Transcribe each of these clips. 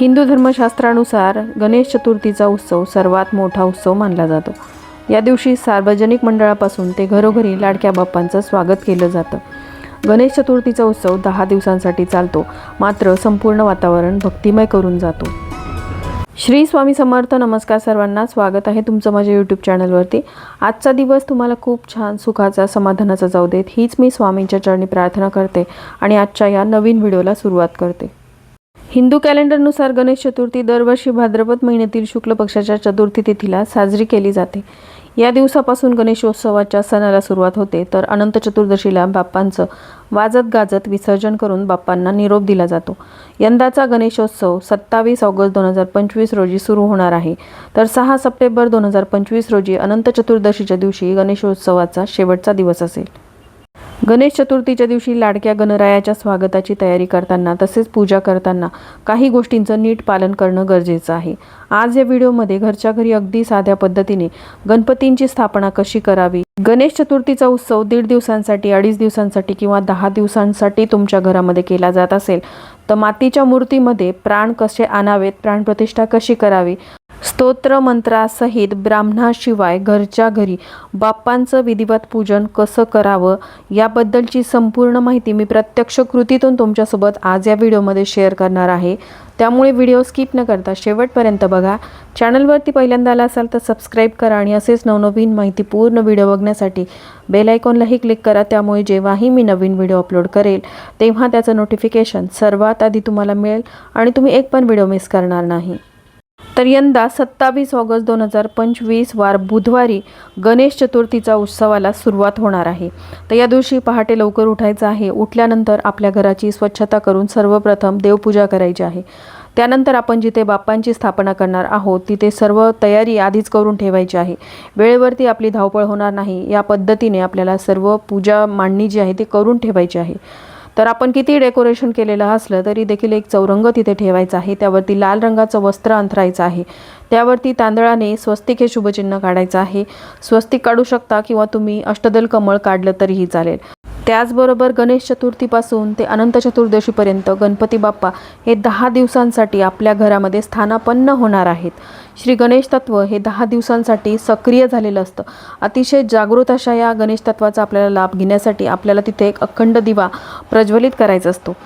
हिंदू धर्मशास्त्रानुसार गणेश चतुर्थीचा उत्सव सर्वात मोठा उत्सव मानला जातो. या दिवशी सार्वजनिक मंडळापासून ते घरोघरी लाडक्या बाप्पांचं स्वागत केलं जातं. गणेश चतुर्थीचा उत्सव दहा दिवसांसाठी चालतो मात्र संपूर्ण वातावरण भक्तिमय करून जातो. श्री स्वामी समर्थ नमस्कार सर्वांना. स्वागत आहे तुमचं माझ्या यूट्यूब चॅनलवरती आजचा दिवस तुम्हाला खूप छान सुखाचा समाधानाचा जाऊ देत. हीच मी स्वामींच्या चरणी प्रार्थना करते आणि आजच्या या नवीन व्हिडिओला सुरुवात करते. हिंदू कॅलेंडरनुसार गणेश चतुर्थी दरवर्षी भाद्रपद महिन्यातील शुक्ल पक्षाच्या चतुर्थी तिथीला साजरी केली जाते. या दिवसापासून गणेशोत्सवाच्या सणाला सुरुवात होते तर अनंत चतुर्दशीला बाप्पांचं वाजत गाजत विसर्जन करून बाप्पांना निरोप दिला जातो. यंदाचा गणेशोत्सव सत्तावीस ऑगस्ट दोन हजार पंचवीस रोजी सुरू होणार आहे. तर सहा सप्टेंबर दोन हजार पंचवीस रोजी अनंत चतुर्दशीच्या दिवशी गणेशोत्सवाचा शेवटचा दिवस असेल. गणेश चतुर्थीच्या दिवशी लाडक्या गणरायाच्या स्वागताची तयारी करताना तसेच पूजा करताना काही गोष्टींचं नीट पालन करणं गरजेचं आहे. आज या व्हिडिओमध्ये घरच्या घरी अगदी साध्या पद्धतीने गणपतींची स्थापना कशी करावी? गणेश चतुर्थीचा उत्सव दीड दिवसांसाठी अडीच दिवसांसाठी किंवा दहा दिवसांसाठी तुमच्या घरामध्ये केला जात असेल तर मातीच्या मूर्तीमध्ये प्राण कसे आणावेत प्राणप्रतिष्ठा कशी करावी स्तोत्र मंत्रासहित ब्राह्मणाशिवाय घरच्या घरी बाप्पांचं विधिवत पूजन कसं करावं याबद्दलची संपूर्ण माहिती मी प्रत्यक्ष कृतीतून तुमच्यासोबत आज या व्हिडिओमध्ये शेअर करणार आहे. त्यामुळे व्हिडिओ स्किप न करता शेवटपर्यंत बघा. चॅनलवरती पहिल्यांदा आला असाल तर सबस्क्राईब करा आणि असेच नवनवीन माहिती पूर्ण व्हिडिओ बघण्यासाठी बेल आयकॉनलाही क्लिक करा. त्यामुळे जेव्हाही मी नवीन व्हिडिओ अपलोड करेल तेव्हा त्याचं नोटिफिकेशन सर्वात आधी तुम्हाला मिळेल आणि तुम्ही एक पण व्हिडिओ मिस करणार नाही. तर यंदा सत्तावीस ऑगस्ट दोन हजार पंचवीस वार बुधवारी गणेश चतुर्थीचा उत्सवाला सुरुवात होणार आहे. तर या दिवशी पहाटे लवकर उठायचं आहे. उठल्यानंतर आपल्या घराची स्वच्छता करून सर्वप्रथम देवपूजा करायची आहे. त्यानंतर आपण जिथे बाप्पांची स्थापना करणार आहोत तिथे सर्व तयारी आधीच करून ठेवायची आहे. वेळेवरती आपली धावपळ होणार नाही. या पद्धतीने आपल्याला सर्व पूजा मांडणी जी आहे ती करून ठेवायची आहे. तर आपण किती डेकोरेशन केलेलं असलं तरी देखील एक चौरंग तिथे ठेवायचा आहे. त्यावरती लाल रंगाचं वस्त्र अंथरायचं आहे. त्यावरती तांदळाने स्वस्तिक हे शुभचिन्ह काढायचं आहे. स्वस्तिक काढू शकता किंवा तुम्ही अष्टदल कमळ काढलं तरीही चालेल. त्याचबरोबर गणेश चतुर्थीपासून ते अनंत चतुर्दशीपर्यंत गणपती बाप्पा हे दहा दिवसांसाठी आपल्या घरामध्ये स्थानापन्न होणार आहेत. श्री गणेश तत्व हे दहा दिवसांसाठी सक्रिय झालेलं असतं. अतिशय जागृत अशा या गणेश तत्वाचा आपल्याला लाभ घेण्यासाठी आपल्याला तिथे एक अखंड दिवा प्रज्वलित करायचा असतो.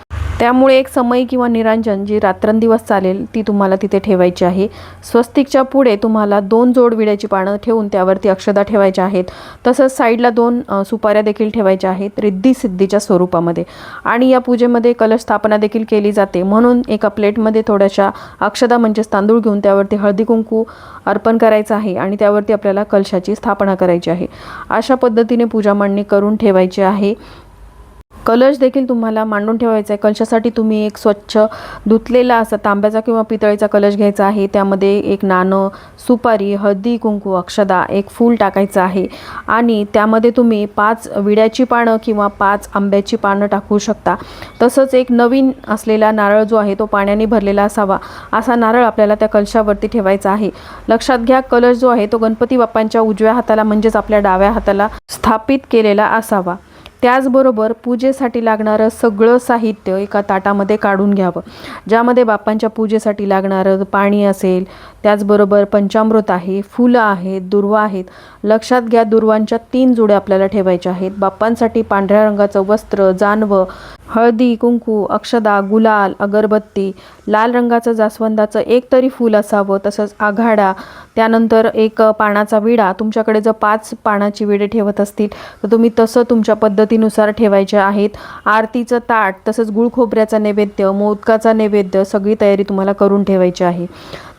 त्यामुळे एक समय किंवा निरांजन जी रात्रंदिवस चालेल ती तुम्हाला तिथे ठेवायची आहे. स्वस्तिकच्या पुढे तुम्हाला दोन जोड विड्याची पानं ठेवून त्यावरती अक्षदा ठेवायच्या आहेत. तसंच साईडला दोन सुपाऱ्या देखील ठेवायच्या आहेत रिद्धी सिद्धीच्या स्वरूपामध्ये. आणि या पूजेमध्ये कलश स्थापना देखील केली जाते. म्हणून एका प्लेटमध्ये थोड्याशा अक्षदा म्हणजेच तांदूळ घेऊन त्यावरती हळदी कुंकू अर्पण करायचं आहे आणि त्यावरती आपल्याला कलशाची स्थापना करायची आहे. अशा पद्धतीने पूजा मांडणी करून ठेवायची आहे. कलश देखील तुम्हाला मांडून ठेवायचा आहे कलशासाठी तुम्ही एक स्वच्छ धुतलेला असा तांब्याचा किंवा पितळेचा कलश घ्यायचा आहे. त्यामध्ये एक नाणं सुपारी हळदी कुंकू अक्षदा एक फूल टाकायचं आहे. आणि त्यामध्ये तुम्ही पाच विड्याची पानं किंवा पाच आंब्याची पानं टाकू शकता. तसंच एक नवीन असलेला नारळ जो आहे तो पाण्याने भरलेला असावा. असा नारळ आपल्याला त्या कलशावरती ठेवायचा आहे. लक्षात घ्या कलश जो आहे तो गणपती बाप्पांच्या उजव्या हाताला म्हणजेच आपल्या डाव्या हाताला स्थापित केलेला असावा. त्याचबरोबर पूजेसाठी लागणारं सगळं साहित्य एका ताटामध्ये काढून घ्यावं. ज्यामध्ये बाप्पांच्या पूजेसाठी लागणारं पाणी असेल त्याचबरोबर पंचामृत आहे फुलं आहेत दुर्वा आहेत. लक्षात घ्या दुर्वांच्या तीन जुड्या आपल्याला ठेवायच्या आहेत. बाप्पांसाठी पांढऱ्या रंगाचं वस्त्र जानवं हळदी कुंकू अक्षदा गुलाल अगरबत्ती लाल रंगाचं जास्वंदाचं एक तरी फूल असावं तसंच आघाडा त्यानंतर एक पानाचा विडा. तुमच्याकडे जर पाच पानाची विडे ठेवत असतील तर तुम्ही तसं तुमच्या पद्धतीनुसार ठेवायचे आहेत. आरतीचं ताट तसंच गुळखोबऱ्याचा नैवेद्य मोदकाचा नैवेद्य सगळी तयारी तुम्हाला करून ठेवायची आहे.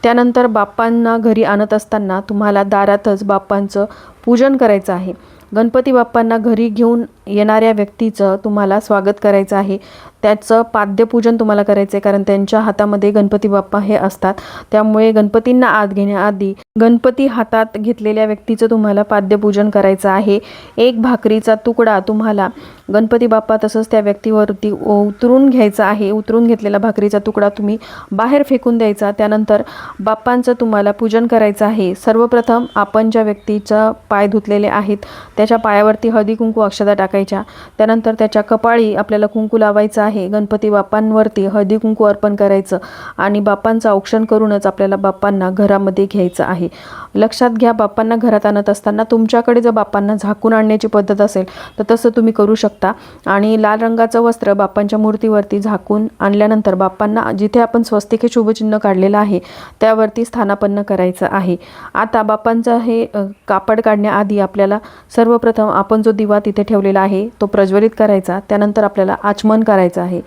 त्यानंतर बाप्पांना घरी आणत असताना तुम्हाला दारातच बाप्पांचं पूजन करायचं आहे. गणपती बाप्पांना घरी घेऊन येणाऱ्या व्यक्तीचं तुम्हाला स्वागत करायचं आहे. त्याचं पाद्यपूजन तुम्हाला करायचं आहे कारण त्यांच्या हातामध्ये गणपती बाप्पा हे असतात. त्यामुळे गणपतींना आत घेण्याआधी गणपती हातात घेतलेल्या व्यक्तीचं तुम्हाला पाद्यपूजन करायचं आहे. एक भाकरीचा तुकडा तुम्हाला गणपती बाप्पा तसंच त्या व्यक्तीवरती उतरून घ्यायचा आहे. उतरून घेतलेला भाकरीचा तुकडा तुम्ही बाहेर फेकून द्यायचा. त्यानंतर बाप्पांचं तुम्हाला पूजन करायचं आहे. सर्वप्रथम आपण ज्या व्यक्तीचा पाय धुतलेले आहेत. त्याच्या पायावरती हळदी कुंकू अक्षदा टाकायच्या. त्यानंतर त्याच्या कपाळी आपल्याला कुंकू लावायचं आहे. गणपती बाप्पांवरती हळदी कुंकू अर्पण करायचं आणि बाप्पांचं औक्षण करूनच आपल्याला बाप्पांना घरामध्ये घ्यायचं आहे. लक्षात घ्या बाप्पांना घरात आणत असताना तुमच्याकडे जर बाप्पांना झाकून आणण्याची पद्धत असेल तर तसं तुम्ही करू शकता. आणि लाल रंगाचं वस्त्र बाप्पांच्या मूर्तीवरती झाकून आणल्यानंतर बाप्पांना जिथे आपण स्वस्तिके शुभचिन्ह काढलेलं आहे त्यावरती स्थानापन्न करायचं आहे. आता बाप्पांचं हे कापड कापड आणण्याआधी आपल्याला सर्वप्रथम आपण जो दिवा तिथे ठेवलेला आहे तो प्रज्वलित करायचा त्यानंतर आपल्याला आचमन करायचं आहे.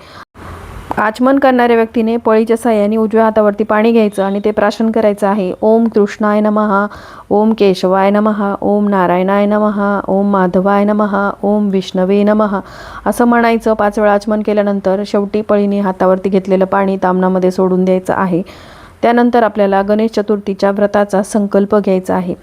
आचमन करणाऱ्या व्यक्तीने पळीच्या साह्याने उजव्या हातावरती पाणी घ्यायचं आणि ते प्राशन करायचं आहे. ओम कृष्णाय नमहा ओम केशवाय नमः ओम नारायणाय नमहा ओम माधवाय नमहा ओम विष्णवे नमहा असं म्हणायचं पाच वेळा आचमन केल्यानंतर शेवटी पळीने हातावरती घेतलेलं पाणी तामणामध्ये सोडून द्यायचं आहे. त्यानंतर आपल्याला गणेश चतुर्थीच्या व्रताचा संकल्प घ्यायचा आहे.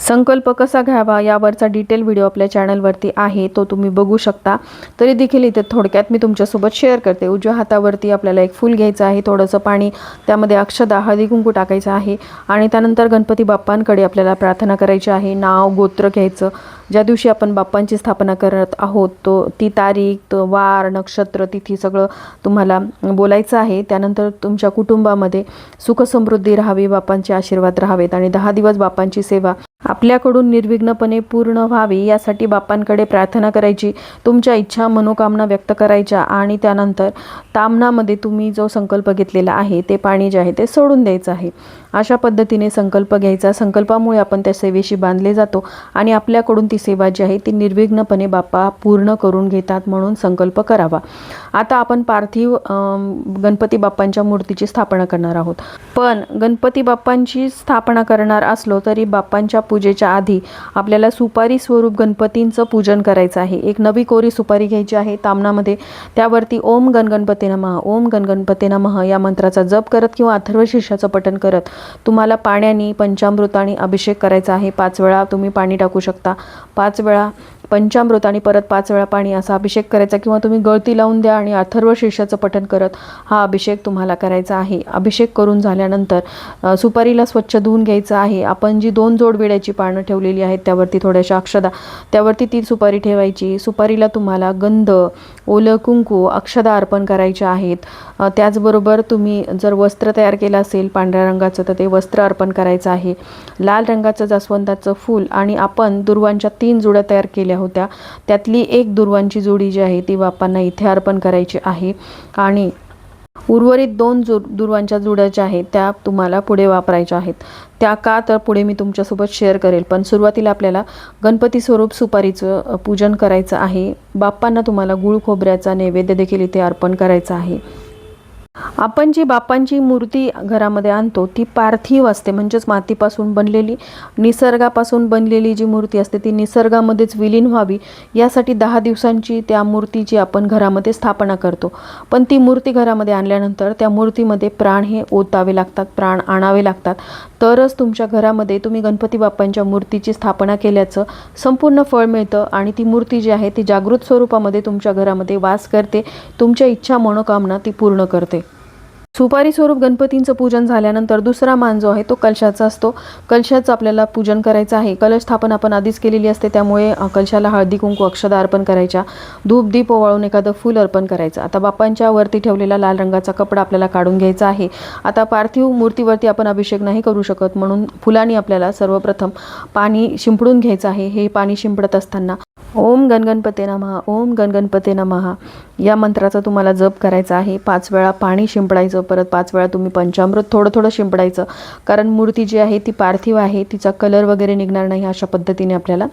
संकल्प कसा घ्यावा यावरचा डिटेल व्हिडिओ आपल्या चॅनलवरती आहे तो तुम्ही बघू शकता. तरी देखील इथे थोडक्यात मी तुमच्यासोबत शेअर करते. उजव्या हातावरती आपल्याला एक फूल घ्यायचं आहे थोडंसं पाणी त्यामध्ये अक्षदा हळदी कुंकू टाकायचं आहे आणि त्यानंतर गणपती बाप्पांकडे आपल्याला प्रार्थना करायची आहे. नाव गोत्र घ्यायचं. ज्या दिवशी आपण बाप्पांची स्थापना करत आहोत तो ती तारीख तो वार नक्षत्र तिथी सगळं तुम्हाला बोलायचं आहे. त्यानंतर तुमच्या कुटुंबामध्ये सुखसमृद्धी राहावी बाप्पांचे आशीर्वाद राहावेत आणि दहा दिवस बाप्पांची सेवा आपल्याकडून निर्विघ्नपणे पूर्ण व्हावी यासाठी बाप्पांकडे प्रार्थना करायची तुमच्या इच्छा मनोकामना व्यक्त करायच्या आणि त्यानंतर तामणामध्ये तुम्ही जो संकल्प घेतलेला आहे ते पाणी जे आहे ते सोडून द्यायचं आहे. अशा पद्धतीने संकल्प घ्यायचा. संकल्पामुळे आपण त्या सेवेशी बांधले जातो आणि आपल्याकडून ती सेवा जी आहे ती निर्विघ्नपणे बाप्पा पूर्ण करून घेतात म्हणून संकल्प करावा. आता आपण पार्थिव गणपती बाप्पांच्या मूर्तीची स्थापना करणार आहोत. पण गणपती बाप्पांची स्थापना करणार असलो तरी बाप्पांच्या पूजेच्या आधी आपल्याला सुपारी स्वरूप गणपतींचं पूजन करायचं आहे. एक नवी कोरी सुपारी घ्यायची आहे. तामणामध्ये त्यावरती ओम गणगणपती नमः ओम गणगणपती नमः या मंत्राचा जप करत किंवा अथर्व शीर्षाचं पठण करत तुम्हाला पाण्याने पंचामृताने अभिषेक करायचा आहे. पाच वेळा तुम्ही पाणी टाकू शकता. पाच वेळा पंचामृत आणि परत पाच वेळा पाणी असा अभिषेक करायचा किंवा तुम्ही गळती लावून द्या आणि अथर्व शीर्षाचं पठण करत हा अभिषेक तुम्हाला करायचा आहे. अभिषेक करून झाल्यानंतर सुपारीला स्वच्छ धुवून घ्यायचं आहे. आपण जी दोन जोड विड्याची पानं ठेवलेली आहेत त्यावरती थोड्याशा अक्षदा त्यावरती ती सुपारी ठेवायची. सुपारीला तुम्हाला गंध ओलं कुंकू अक्षदा अर्पण करायच्या आहेत. त्याचबरोबर तुम्ही जर वस्त्र तयार केलं असेल पांढऱ्या रंगाचं तर ते वस्त्र अर्पण करायचं आहे. लाल रंगाचं जास्वंदाचं फूल आणि आपण दुर्वांच्या तीन जुड्या तयार केल्या होत्या. त्यातली एक दुर्वांची जोडी जी आहे ती बाप्पांना इथे अर्पण करायची आहे. आणि उर्वरित दोन जु दुर्वांच्या जुड्या ज्या आहेत त्या तुम्हाला पुढे वापरायच्या आहेत. त्या का तर पुढे मी तुमच्यासोबत शेअर करेल. पण सुरुवातीला आपल्याला गणपती स्वरूप सुपारीचं पूजन करायचं आहे. बाप्पांना तुम्हाला गुळ खोबऱ्याचा नैवेद्य देखील इथे अर्पण करायचा आहे. आपण जी बापांची मूर्ती घरामध्ये आणतो ती पार्थिव असते म्हणजेच मातीपासून बनलेली निसर्गापासून बनलेली जी मूर्ती असते ती निसर्गामध्येच विलीन व्हावी यासाठी दहा दिवसांची त्या मूर्तीची आपण घरामध्ये स्थापना करतो. पण ती मूर्ती घरामध्ये आणल्यानंतर त्या मूर्तीमध्ये प्राण हे ओतावे लागतात प्राण आणावे लागतात. तरच तुमच्या घरामध्ये तुम्ही गणपती बाप्पांच्या मूर्तीची स्थापना केल्याचं संपूर्ण फळ मिळतं आणि ती मूर्ती जी आहे ती जागृत स्वरूपामध्ये तुमच्या घरामध्ये वास करते तुमच्या इच्छा मनोकामना ती पूर्ण करते. सुपारी स्वरूप गणपतींचं पूजन झाल्यानंतर दुसरा मान जो आहे तो कलशाचा असतो. कलशाचं आपल्याला पूजन करायचं आहे. कलश स्थापन आपण आधीच केलेली असते त्यामुळे कलशाला हळदी कुंकू अक्षदा अर्पण करायच्या. धूप दीप ओवाळून एखादं फूल अर्पण करायचं. आता बाप्पांच्या वरती ठेवलेला लाल रंगाचा कपडा आपल्याला काढून घ्यायचा आहे. आता पार्थिव मूर्तीवरती आपण अभिषेक नाही करू शकत म्हणून फुलांनी आपल्याला सर्वप्रथम पाणी शिंपडून घ्यायचं आहे. हे पाणी शिंपडत असताना ओम गणगणपते नमहा ओम गणगणपते नमः. या मंत्राचा तुम्हाला जप करायचा आहे. पाच वेळा पाणी शिंपडायचं परत पाच वेळा तुम्ही पंचामृत थोडं थोडं शिंपडायचं. कारण मूर्ती जी आहे ती पार्थिव आहे तिचा कलर वगैरे निघणार नाही अशा पद्धतीने आपल्याला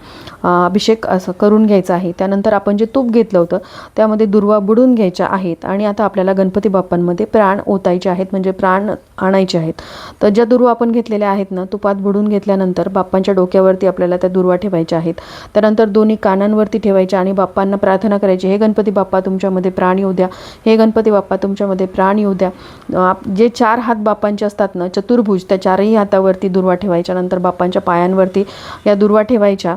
अभिषेक असं करून घ्यायचा आहे. त्यानंतर आपण जे तूप घेतलं होतं त्यामध्ये दुर्वा बुडून घ्यायच्या आहेत. आणि आता आपल्याला गणपती बाप्पांमध्ये प्राण ओतायचे आहेत म्हणजे प्राण आणायचे आहेत. तर ज्या दुर्वा आपण घेतलेल्या आहेत ना तुपात बुडून घेतल्यानंतर बाप्पांच्या डोक्यावरती आपल्याला त्या दुर्वा ठेवायच्या आहेत. त्यानंतर दोन्ही कानांवरती ठेवायच्या आणि बाप्पांना प्रार्थना करायची हे गणपती बाप्पा तुमच्यामध्ये प्राण येऊ द्या. हे गणपती बाप्पा तुमच्यामध्ये प्राण येऊ द्या. जे चार हात बाप्पांचे असतात ना चतुर्भुज त्या चारही हातावरती दुर्वा ठेवायच्या नंतर बाप्पांच्या पायांवरती या दुर्वा ठेवायच्या.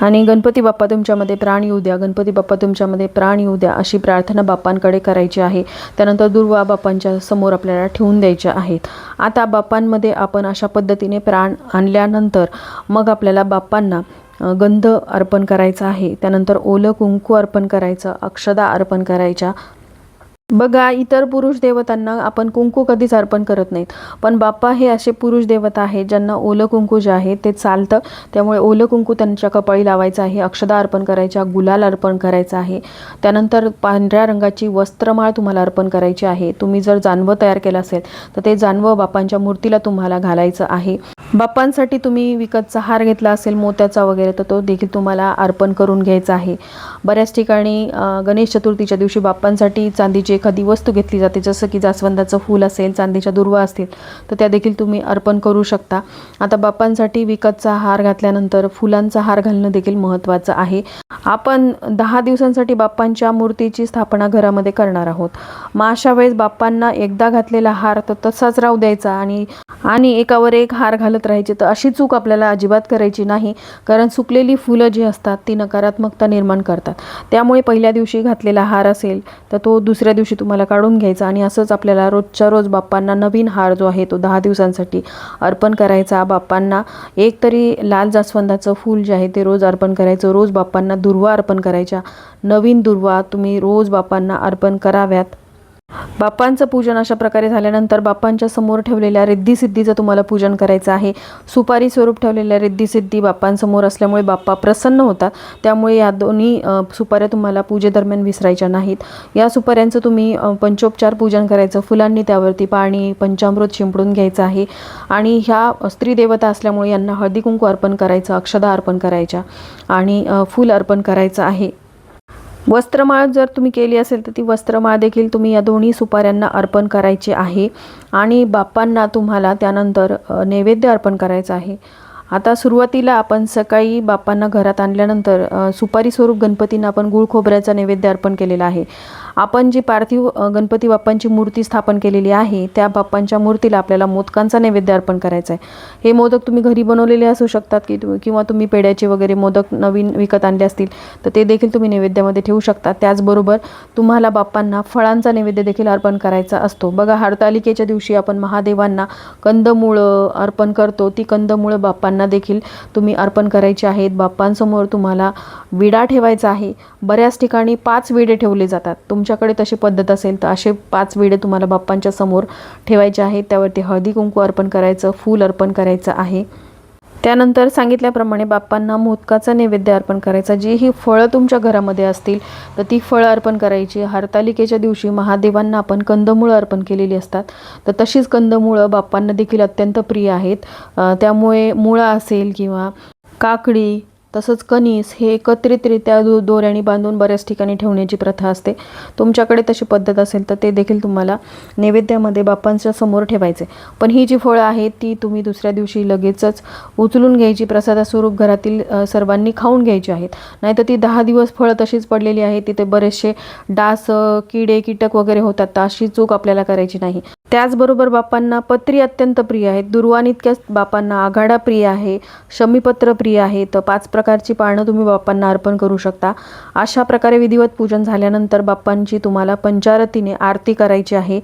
आणि गणपती बाप्पा तुमच्यामध्ये प्राण येऊ द्या. गणपती बाप्पा तुमच्यामध्ये प्राण येऊ द्या. अशी प्रार्थना बाप्पांकडे करायची आहे. त्यानंतर दुर्वा बाप्पांच्या समोर आपल्याला ठेवून द्यायच्या आहेत. आता बाप्पांमध्ये आपण अशा पद्धतीने प्राण आणल्यानंतर मग आपल्याला बाप्पांना गंध अर्पण करायचा आहे. त्यानंतर ओलं कुंकू अर्पण करायचं अक्षदा अर्पण करायच्या बघा इतर पुरुष देवतांना आपण कुंकू कधीच अर्पण करत नाहीत. पण बाप्पा हे असे पुरुष देवता आहेत ज्यांना ओलं कुंकू जे आहे ते चालतं. त्यामुळे ओलं कुंकू त्यांच्या कपाळी लावायचं आहे अक्षदा अर्पण करायच्या गुलाल अर्पण करायचं आहे. त्यानंतर पांढऱ्या रंगाची वस्त्रमाळ तुम्हाला अर्पण करायची आहे. तुम्ही जर जानवं तयार केलं असेल तर ते जानवं बाप्पांच्या मूर्तीला तुम्हाला घालायचं आहे. बाप्पांसाठी तुम्ही विकतचा हार घेतला असेल मोत्याचा वगैरे तर तो देखील तुम्हाला अर्पण करून घ्यायचा आहे. बऱ्याच ठिकाणी गणेश चतुर्थीच्या दिवशी बाप्पांसाठी चांदीचे एखादी वस्तू घेतली जाते जसं की जास्वंदाचं फूल असेल चांदीच्या दुर्वा असतील तर त्या देखील तुम्ही अर्पण करू शकता. आता बाप्पांसाठी विकतचा हार घातल्यानंतर फुलांचा हार घालणं देखील महत्त्वाचं आहे. आपण दहा दिवसांसाठी बाप्पांच्या मूर्तीची स्थापना घरामध्ये करणार आहोत. मग अशा वेळेस बाप्पांना एकदा घातलेला हार तर तसाच राहू द्यायचा आणि आणि एकावर एक हार घालत राहायचे तर अशी चूक आपल्याला अजिबात करायची नाही. कारण सुकलेली फुलं जी असतात ती नकारात्मकता निर्माण करतात. त्यामुळे पहिल्या दिवशी घातलेला हार असेल तर तो दुसऱ्या दिवशी तुम्हाला काढून घ्यायचा आणि असंच आपल्याला रोजच्या रोज बाप्पांना नवीन हार जो आहे तो दहा दिवसांसाठी अर्पण करायचा. बाप्पांना एक तरी लाल जास्वंदाचं फूल जे आहे ते रोज अर्पण करायचं. रोज बाप्पांना दुर्वा अर्पण करायच्या. नवीन दुर्वा तुम्ही रोज बाप्पांना अर्पण कराव्यात. बाप्पांचं पूजन अशा प्रकारे झाल्यानंतर बाप्पांच्या समोर ठेवलेल्या रिद्धिसिद्धीचं तुम्हाला पूजन करायचं आहे. सुपारी स्वरूप ठेवलेल्या रिद्धिसिद्धी बाप्पांसमोर असल्यामुळे बाप्पा प्रसन्न होतात. त्यामुळे या दोन्ही सुपाऱ्या तुम्हाला पूजेदरम्यान विसरायच्या नाहीत. या सुपाऱ्यांचं तुम्ही पंचोपचार पूजन करायचं. फुलांनी त्यावरती पाणी पंचामृत शिंपडून घ्यायचं आहे. आणि ह्या स्त्री देवता असल्यामुळे यांना हळदी कुंकू अर्पण करायचं अक्षदा अर्पण करायच्या आणि फूल अर्पण करायचं आहे. वस्त्रमाळ जर तुम्ही केली असेल तर ती वस्त्रमाळ देखील तुम्ही या दोन्ही सुपाऱ्यांना अर्पण करायची आहे. आणि बाप्पांना तुम्हाला त्यानंतर नैवेद्य अर्पण करायचं आहे. आता सुरुवातीला आपण सकाळी बाप्पांना घरात आणल्यानंतर सुपारी स्वरूप गणपतींना आपण गुळ खोबऱ्याचा नैवेद्य अर्पण केलेला आहे. आपण जी पार्थिव गणपती बाप्पांची मूर्ती स्थापन केलेली आहे त्या बाप्पांच्या मूर्तीला आपल्याला मोदकांचा नैवेद्य अर्पण करायचा आहे. हे मोदक तुम्ही घरी बनवलेले असू शकतात की तु- किंवा तुम्ही पेड्याचे वगैरे मोदक नवीन विकत आणले असतील तर ते देखील तुम्ही नैवेद्यामध्ये ठेवू शकता. त्याचबरोबर तुम्हाला बाप्पांना फळांचा नैवेद्य देखील अर्पण करायचा असतो. बघा हरतालिकेच्या दिवशी आपण महादेवांना कंदमुळं अर्पण करतो. ती कंदमुळं बाप्पांना देखील तुम्ही अर्पण करायची आहेत. बाप्पांसमोर तुम्हाला विडा ठेवायचा आहे. बऱ्याच ठिकाणी पाच विडे ठेवले जातात. तुमच्याकडे तशी पद्धत असेल तर असे पाच विडे तुम्हाला बाप्पांच्या समोर ठेवायचे आहेत. त्यावरती हळदी कुंकू अर्पण करायचं फूल अर्पण करायचं आहे. त्यानंतर सांगितल्याप्रमाणे बाप्पांना मोदकाचा नैवेद्य अर्पण करायचा. जी ही फळं तुमच्या घरामध्ये असतील तर ती फळं अर्पण करायची. हरतालिकेच्या दिवशी महादेवांना आपण कंदमुळं अर्पण केलेली असतात. तर तशीच कंदमुळं बाप्पांना देखील अत्यंत प्रिय आहेत. त्यामुळे मुळं असेल किंवा काकडी तसंच कणीस हे एकत्रितरित्या दो दोऱ्याने बांधून बऱ्याच ठिकाणी ठेवण्याची प्रथा असते. तुमच्याकडे तशी पद्धत असेल तर ते देखील तुम्हाला नैवेद्यामध्ये बाप्पांच्या समोर ठेवायचे. पण ही जी फळं आहेत ती तुम्ही दुसऱ्या दिवशी लगेचच उचलून घ्यायची. प्रसादास्वरूप घरातील सर्वांनी खाऊन घ्यायची आहेत. नाहीतर ती दहा दिवस फळं तशीच पडलेली आहेत. तिथे बरेचसे डास किडे कीटक वगैरे होतात. तर अशी चूक आपल्याला करायची नाही. त्याचबरोबर बापांना पत्री अत्यंत प्रिय आहेत. दुर्वान इतक्याच आघाडा प्रिय आहे शमीपत्र प्रिय आहे. तर पाच प्रकारची पानं तुम्ही बाप्पांना अर्पण करू शकता. अशा प्रकारे विधिवत पूजन झाल्यानंतर बाप्पांची तुम्हाला पंचारतीने आरती करायची आहे.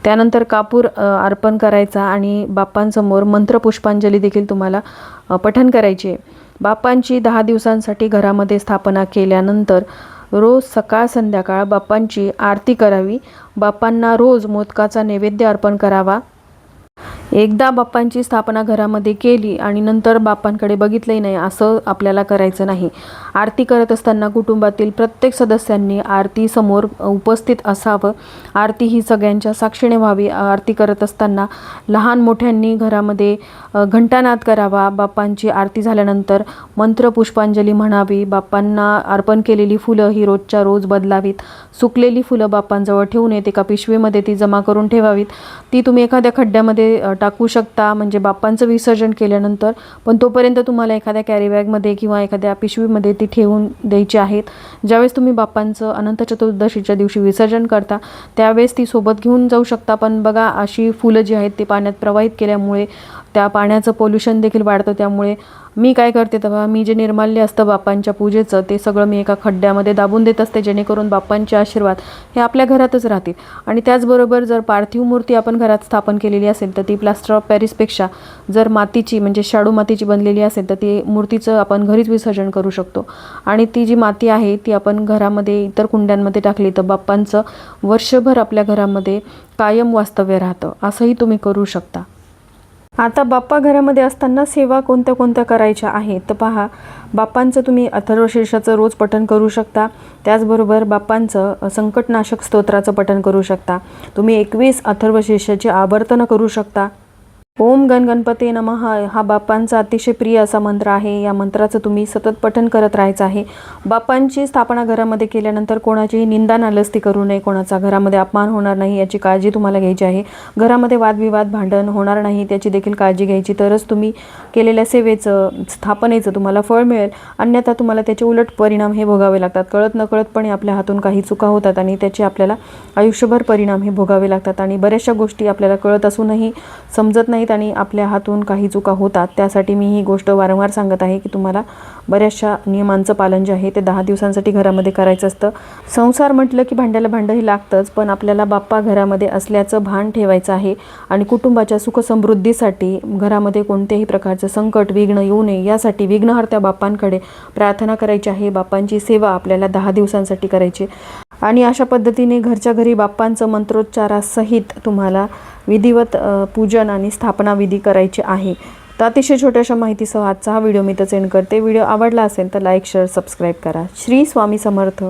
त्यानंतर कापूर अर्पण करायचा आणि बाप्पांसमोर मंत्रपुष्पांजली देखील तुम्हाला पठण करायची आहे. बाप्पांची दहा दिवसांसाठी घरामध्ये स्थापना केल्यानंतर रोज सकाळ संध्याकाळ बाप्पांची आरती करावी. बाप्पांना रोज मोदकाचा नैवेद्य अर्पण करावा. एकदा बाप्पांची स्थापना घरामध्ये केली आणि नंतर बाप्पांकडे बघितलंही नाही असं आपल्याला करायचं नाही. आरती करत असताना कुटुंबातील प्रत्येक सदस्यांनी आरती समोर उपस्थित असावं. आरती ही सगळ्यांच्या साक्षीने व्हावी. आरती करत असताना लहान मोठ्यांनी घरामध्ये घंटानाद करावा. बाप्पांची आरती झाल्यानंतर मंत्र पुष्पांजली म्हणावी. बाप्पांना अर्पण केलेली फुलं ही रोजच्या रोज बदलावीत. सुकलेली फुलं बाप्पांजवळ ठेवू नयेत एका पिशवीमध्ये ती जमा करून ठेवावीत. ती तुम्ही एखाद्या खड्ड्यामध्ये टाकू शकता म्हणजे बाप्पांचं विसर्जन केल्यानंतर. पण तोपर्यंत तुम्हाला एखाद्या कॅरीबॅगमध्ये किंवा एखाद्या पिशवीमध्ये ती ठेवून द्यायची आहेत. ज्यावेळेस तुम्ही बाप्पांचं अनंत चतुर्दशीच्या दिवशी विसर्जन करता त्यावेळेस ती सोबत घेऊन जाऊ शकता. पण बघा अशी फुलं जी आहेत ती पाण्यात प्रवाहित केल्यामुळे त्या पाण्याचं पोल्युशन देखील वाढतं. त्यामुळे मी काय करते तेव्हा? मी जे निर्माल्य असतं बाप्पांच्या पूजेचं ते सगळं मी एका खड्ड्यामध्ये दाबून देत असते जेणेकरून बाप्पांचे आशीर्वाद हे आपल्या घरातच राहतील. आणि त्याचबरोबर जर पार्थिव मूर्ती आपण घरात स्थापन केलेली असेल तर ती प्लास्टर ऑफ पॅरिसपेक्षा जर मातीची म्हणजे शाडू मातीची बनलेली असेल तर ती मूर्तीचं आपण घरीच विसर्जन करू शकतो. आणि ती जी माती आहे ती आपण घरामध्ये इतर कुंड्यांमध्ये टाकली तर बाप्पांचं वर्षभर आपल्या घरामध्ये कायम वास्तव्य राहतं. असंही तुम्ही करू शकता. आता बाप्पा घरामध्ये असताना सेवा कोणत्या कोणत्या करायच्या आहेत? तर पहा बाप्पांचं तुम्ही अथर्वशीर्षाचं रोज पठण करू शकता. त्याचबरोबर बाप्पांचं संकटनाशक स्तोत्राचं पठण करू शकता. तुम्ही एकवीस अथर्वशीर्षाची आवर्तनं करू शकता. ओम गण गणपते नम. हा बाप्पांचा अतिशय प्रिय असा मंत्र आहे. या मंत्राचं तुम्ही सतत पठन करत राहायचं आहे. बाप्पांची स्थापना घरामध्ये केल्यानंतर कोणाचीही निंदा नालस्ती करू नये. कोणाचा घरामध्ये अपमान होणार नाही याची काळजी तुम्हाला घ्यायची आहे. घरामध्ये वादविवाद भांडण होणार नाही त्याची देखील काळजी घ्यायची. तरच तुम्ही केलेल्या सेवेचं स्थापनेचं तुम्हाला फळ मिळेल. अन्यथा तुम्हाला त्याचे उलट परिणाम हे भोगावे लागतात. कळत नकळतपणे आपल्या हातून काही चुका होतात आणि त्याचे आपल्याला आयुष्यभर परिणाम हे भोगावे लागतात. आणि बऱ्याचशा गोष्टी आपल्याला कळत असूनही समजत नाही. नाहीत आणि आपल्या हातून काही चुका होतात. त्यासाठी मी ही गोष्ट वारंवार सांगत आहे की तुम्हाला बऱ्याचशा नियमांचं पालन जे आहे ते दहा दिवसांसाठी घरामध्ये करायचं असतं. संसार म्हटलं की भांड्याला भांडं हे लागतंच पण आपल्याला बाप्पा घरामध्ये असल्याचं भान ठेवायचं आहे आणि कुटुंबाच्या सुखसमृद्धीसाठी घरामध्ये कोणत्याही प्रकारचं संकट विघ्न येऊ नये यासाठी विघ्नहर्त्या बाप्पांकडे प्रार्थना करायची आहे. बाप्पांची सेवा आपल्याला दहा दिवसांसाठी करायची आणि अशा पद्धतीने घरच्या घरी बाप्पांचं मंत्रोच्चारासहित तुम्हाला विधिवत पूजन आणि स्थापना विधी करायची आहे. तर अतिशय छोट्याशा माहितीसह आजचा हा व्हिडिओ मी तर सेंड करते. व्हिडिओ आवडला असेल तर लाईक शेअर सबस्क्राईब करा. श्री स्वामी समर्थ.